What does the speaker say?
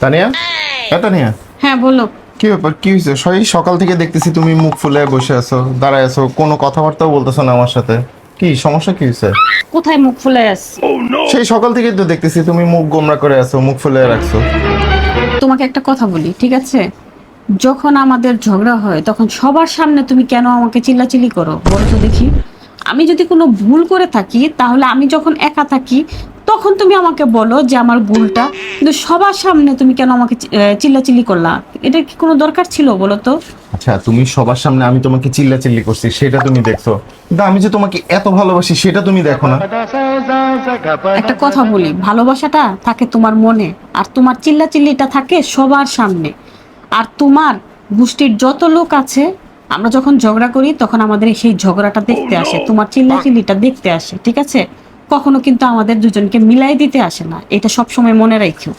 তানিয়া? হ্যাঁ তানিয়া? হ্যাঁ বলো। কি ব্যাপার কি হয়েছে? সেই সকাল থেকে দেখতেছি তুমি মুখ ফুলে বসে আছো দাঁড়ায় আছো কোনো কথাবার্তাও বলতেছো না আমার সাথে। কি সমস্যা কি হয়েছে? কোথায় মুখ ফুলে আস সেই সকাল থেকে তো দেখতেছি তুমি মুখ গোমরা করে আছো মুখ ফুলে রাখছো। তোমাকে একটা কথা বলি ঠিক আছে? যখন আমাদের ঝগড়া হয় তখন সবার সামনে তুমি কেন আমাকে চিল্লাচিল্লি করো? বলো তো দেখি। আমি যদি কোনো ভুল করে থাকি তাহলে আমি যখন একা থাকি তখন তুমি আমাকে বলো যে আমার ভুলটা কিন্তু সবার সামনে তুমি কেন আমাকে চিল্লাচিল্লি করলা? এটা কি কোনো দরকার ছিল বলো তো? আচ্ছা তুমি সবার সামনে আমি তোমাকে চিল্লা চিল্লি করছি সেটা তুমি দেখছ। কিন্তু আমি যে তোমাকে এত ভালোবাসি সেটা তুমি দেখো না। একটা কথা বলি ভালোবাসাটা থাকে তোমার মনে আর তোমার চিল্লাচিল্লিটা থাকে সবার সামনে। আর তোমার গোষ্ঠীর যত লোক আছে আমরা যখন ঝগড়া করি তখন আমাদের সেই ঝগড়াটা দেখতে আসে তোমার চিল্লাচিল্লিটা দেখতে আসে ঠিক আছে? কখনো কিন্তু আমাদের দুজনকে মিলাই দিতে আসে না। এটা সবসময় মনে রাখো